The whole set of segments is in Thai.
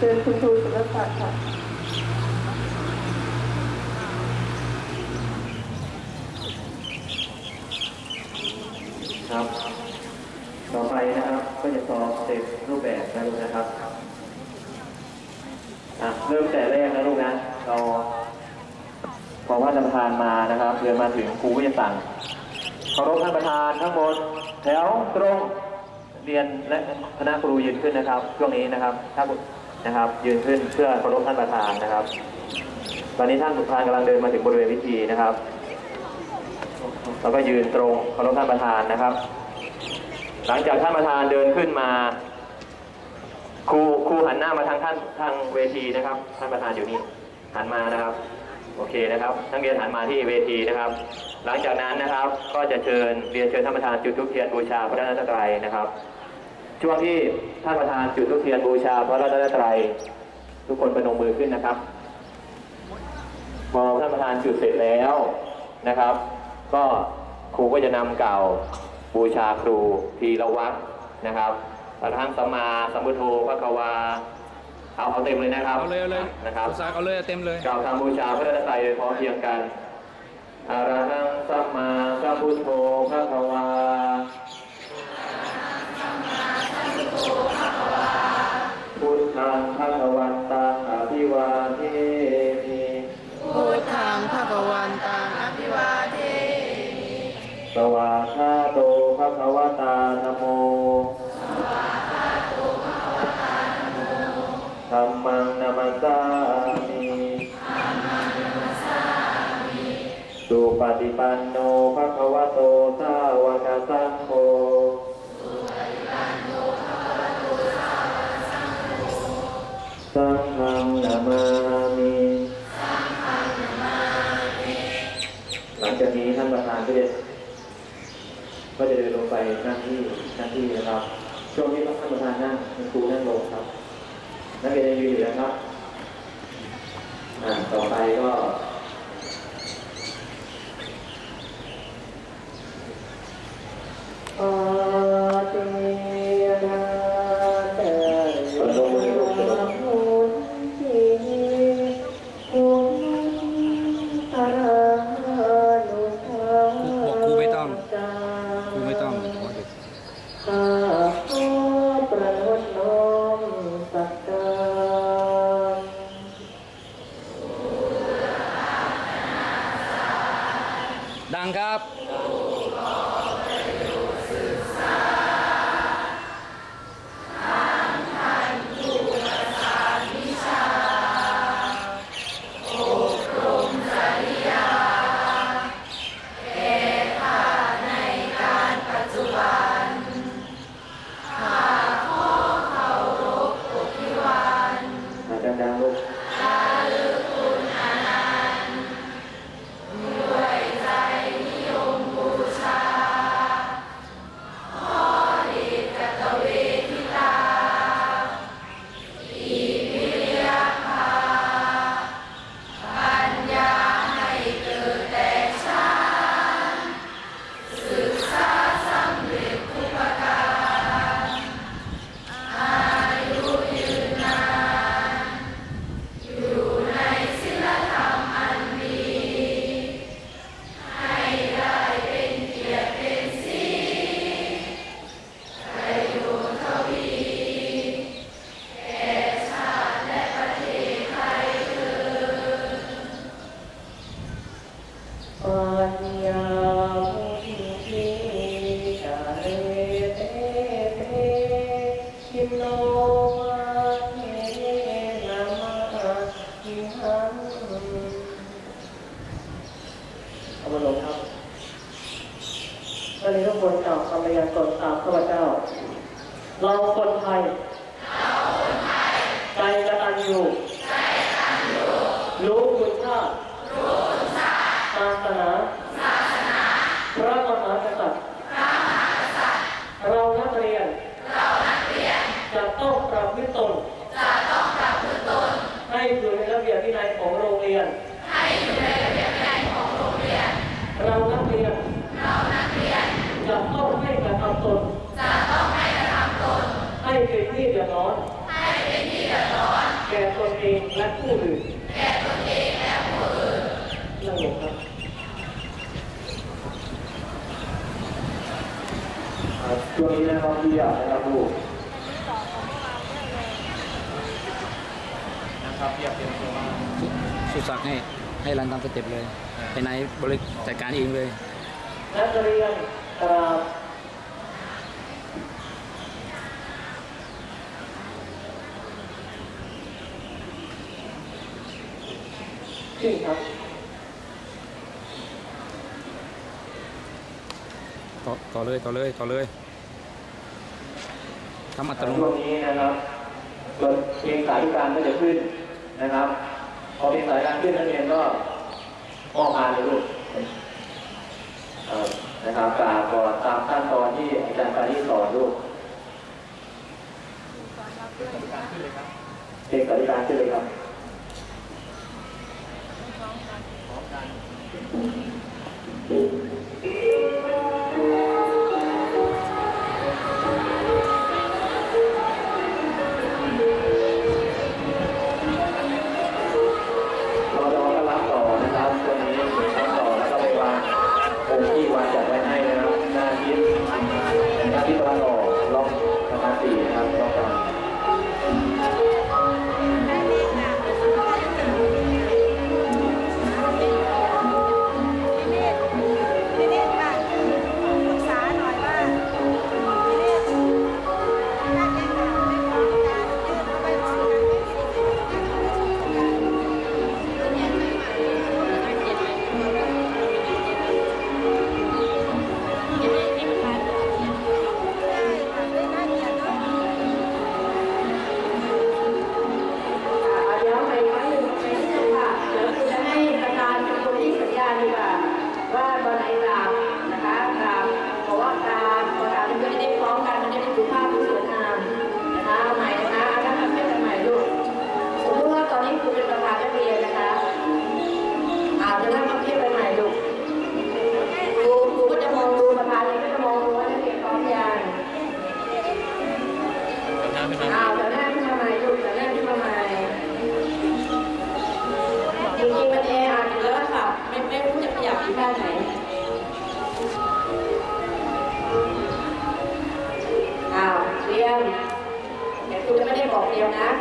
เชิญคุณครูสุรศักดิ์ค่ะครับ ต่อไปนะครับก็จะสอบเต็มรูปแบบนะลูกนะครับอะเริ่มแต่แรกนะลูกนะเราพอว่าท่านประธานมานะครับเดินมาถึงครูก็จะสั่งเคารพท่านประธานทั้งหมดแถวตรงเรียนและคณะครูยืนขึ้นนะครับช่วงนี้นะครับ ถ้า นะครับ ยืนขึ้นเพื่อเคารพท่านประธานนะครับ ตอนนี้ท่านประธานกำลังเดินมาถึงบริเวณพิธีนะครับแล้วก็ยืนตรงเคารพท่านประธานนะครับ หลังจากท่านประธานเดินขึ้นมาครูครูหันหน้ามาทางท่านทางเวทีนะครับ ท่านประธานอยู่นี่หันมานะครับ โอเคนะครับนักเรียนหันมาที่เวทีนะครับ หลังจากนั้นนะครับก็จะเชิญเรียนเชิญท่านประธานจุดธูปเทียนบูชาพระรัตนตรัยนะครับ ช่วงที่ท่านประธานจุดธูปเทียนบูชาพระรัตนตรัยทุกคนประนมมือขึ้นนะครับพอท่านประธานจุดเสร็จแล้วนะครับ ก็ครูก็จะนำเกล่าวบูชาครูทีละวัดนะครับพระทั้งสัมมาสัมพุทโธพระกวาเอาเอาเต็มเลยนะครับเอาเลยเอาเลยนะครับภาษาเอาเลยเอาเต็มเลยกล่าวคำบูชาพระรัตนตรัยโดยพร้อมเพรียงกันอาระหังสัมมาสัมพุทโธพระกวา พุทธังพระวัน ท่านประธานก็จะก็จะเดินลงไปนั่งที่นั่งที่นะครับ ช่วงนี้ท่านประธานนั่งคุณครูนั่งลงครับ นักเรียนยืนอยู่นะครับ อ่าต่อไปก็ ตอนนี้ทุกคนกล่าวคำพยากรณ์ตามข้าพเจ้า เราคนไทยเราคนไทยกตัญญูรู้คุณค่าศาสนาพระมหากษัตริย์เรานักเรียน จะต้องประพฤติตน ให้อยู่ในระเบียบวินัยของโรงเรียน เรานักเรียน จะต้องไม่กระทำตน ให้เป็นที่เดือดร้อนแก่ตนเองและผู้อื่นนั่งลงครับครับช่วงนี้นะครับที่อยากนะครับลูกสุดสักดิ์ให้ให้รันตามสเต็ปเลยไอ้นายบริจัดการเองเลยนักเรียนกรา บขึ้นครับต่อต่อเลยต่อเลยต่อเลยทำอัตโนช่วมังตินี้นะครับบทเพลงสาธิการก็จะขึ้นนะครับ พอเพลงสาธิการขึ้นนักเรียนก็มอบงานเลยลูกเอ่อนะครับกราบก่อนตามขั้นตอนที่อาจารย์ปารีสอนลูกเพลงสาธิการขึ้นเลยครับ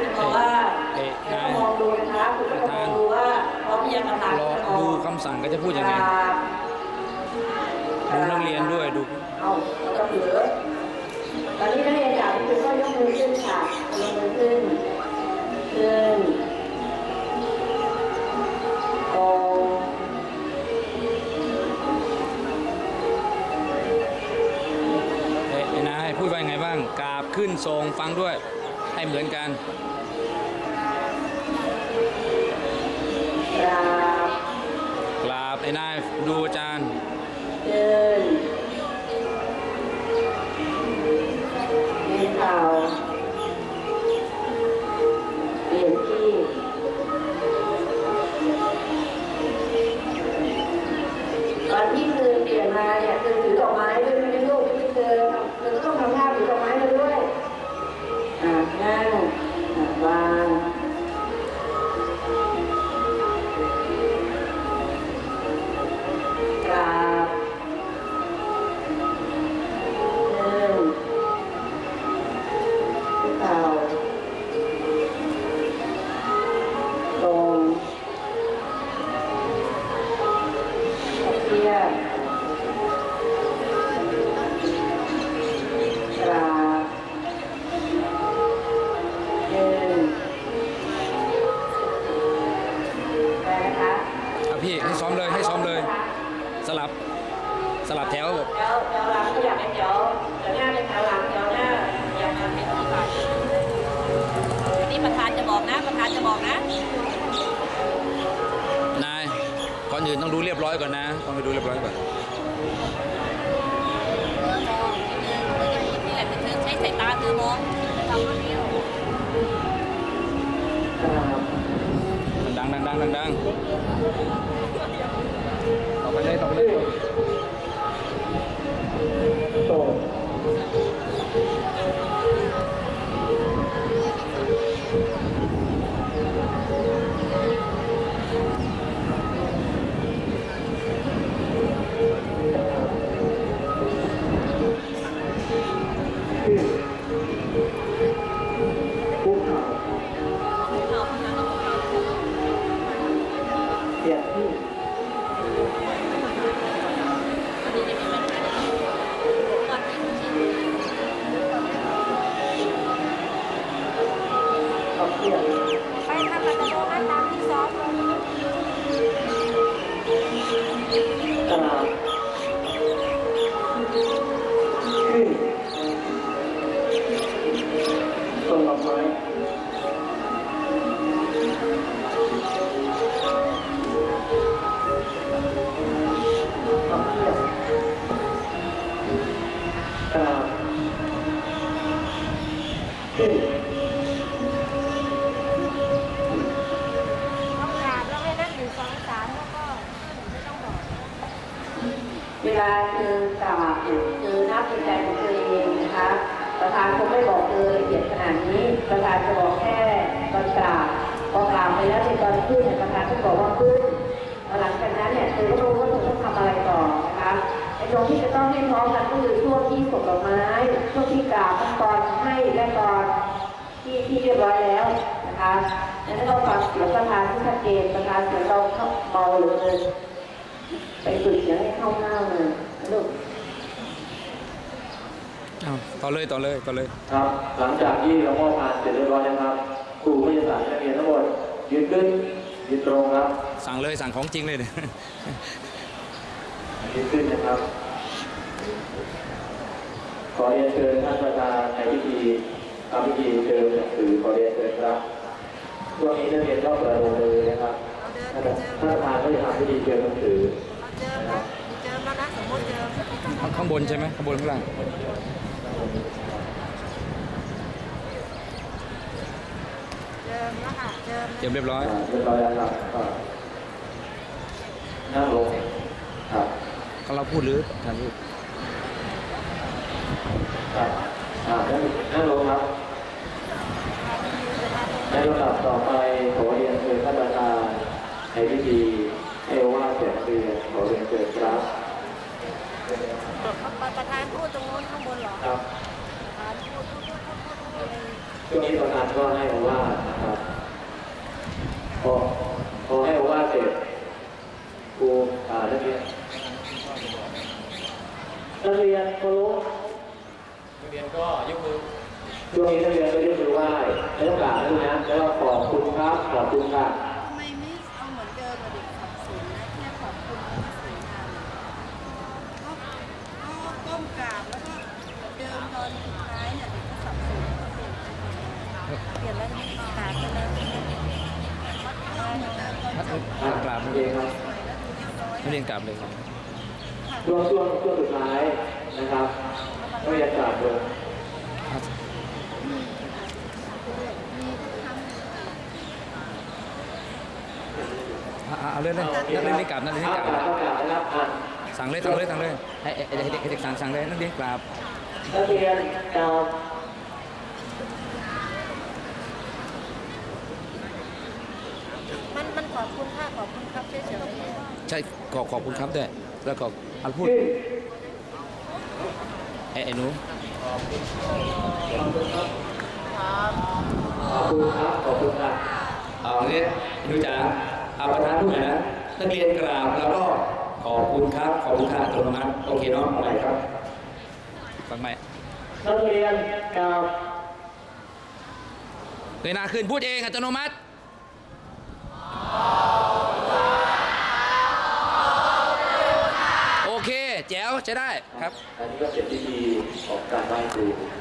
รียมนะคุณจะบอกว่าเอ๊ะจะต้องมองดูนะคะคุณก็จะมองดูว่าพร้อมยังกำลังรอดูคำสั่งก็จะพูดยังไงดูนักเรียนด้วยดูเอาแล้วก็เผือตอนนี้นักเรียนจากคุณก็ยกมือขึ้นค่ะยกมือขึ้นขึ้นตรงเอ๊ะไอ้นายพูดว่ายังไงบ้างกราบขึ้นทรงฟังด้วย ให้เหมือนกันกราบกราบไอ้นายดูอาจารย์ สายตาเธอมองเราก็เดียวดังดังดังดังดังต่อไปเลยต่อไปเลย เวลาเจอกราบเนี่ยเจอนับในใจของตัวเองนะคะ ประธานคงไม่บอกเลยละเอียดขนาดนี้ ประธานจะบอกแค่ตอนกราบพอกราบไปแล้วในตอนขึ้นเนี่ยประธานก็บอกว่าขึ้นหลังจากนั้นเนี่ยเธอก็รู้ว่าเธอต้องทำอะไรต่อนะคะไอ้ตรงที่จะต้องให้พร้อมกันก็คือช่วงที่ส่งดอกไม้ช่วงที่กราบขั้นตอนให้และตอนที่ที่เรียบร้อยแล้วนะคะนั่นต้องฟังเสียงประธานที่ชัดเจนประธานเสียงเราเขาเบาเหลือเกิน ไปฝึกเสียงให้เข้าห้าวเลยนะลูกเอาต่อเลยต่อเลยต่อเลย ครับ หลังจากที่เรามอบงานเสร็จเรียบร้อยนะครับ ครูก็จะสั่งให้นักเรียนทั้งหมดยืนขึ้นยืนตรงครับสั่งเลยสั่งของจริงเลยเนี่ยยืนขึ้นนะครับ ขอเรียนเชิญท่านประธานในพิธีทำพิธีเชิญหนังสือขอเรียนเชิญครับช่วงนี้นักเรียนก็ประลงมือนะครับ ท่านประธานก็จะทำพิธีเชิญหนังสือเอาเจิมนะเจิมแล้วนะสมมติเจิมข้างบนใช่ไหมข้างบนข้างล่างเจิมแล้วค่ะเจิมเตรียมเรียบร้อยอ่าเรียบร้อยแล้วครับก็นั่งลงครับเขาเราพูดหรือท่านพูดครับอ่านั่งนั่งลงครับในลำดับต่อไปขอเรียนเชิญท่านประธานในพิธีให้ว่าเสร็จเรียนขอเรียนเชิญครับ ประธานพูดตรงนู้นข้างบนเหรอ ครับ ประธานพูดพูดพูดพูดพูดพูดเลย ช่วงนี้ประธานก็ให้โอวาทนะครับพอพอให้โอวาทเสร็จครูอ่านักเรียนนักเรียนเคารพ นักเรียนก็ยกมือ ช่วงนี้นักเรียนก็ยกมือไหว้ไม่ต้องกราบนะนะแล้วก็ขอบคุณครับ ขอบคุณค่ะทำไมไม่เอาเหมือนเดิมอะเด็กสับสนนะแค่ขอบคุณแล้วก็สวยงามก็ก็ก้มกราบแล้วก็เดินตอนสุดท้ายเนี่ยเด็กก็สับสนก็เปลี่ยนเปลี่ยนแล้วกราบไปแล้วอ่ากราบเองครับนักเรียนกลับเลยครับช่วงช่วงช่วงสุดท้ายนะครับนักเรียนกราบลง อะอะ เอาเลยเลยนักเรียนไม่กลับนักเรียนไม่กลับนะครับสั่งเลยสั่งเลยสั่งเลยให้ให้เด็กให้เด็กสั่งสั่งเลยนักเรียนกลับนักเรียนกราบมันมันขอบคุณค่ะขอบคุณครับเฉยใช่ขอขอบคุณครับด้วยแล้วก็อันพูดไอ้ไอ้หนูขอบคุณครับขอบคุณครับเอาเรียนหนูจ๋าเอาประธานพูดหน่อย นะนักเรียนกราบแล้วก็ขอบคุณครับขอบคุณค่ะอัตโนมัติโอเคเนาะอะไรครับฟังไหมนักเรียนกราบเงยหน้าขึ้นพูดเองอัตโนมัติโอเคแจ๋วใช้ได้ครับอันนี้ก็เสร็จพิธีของการไหว้ครู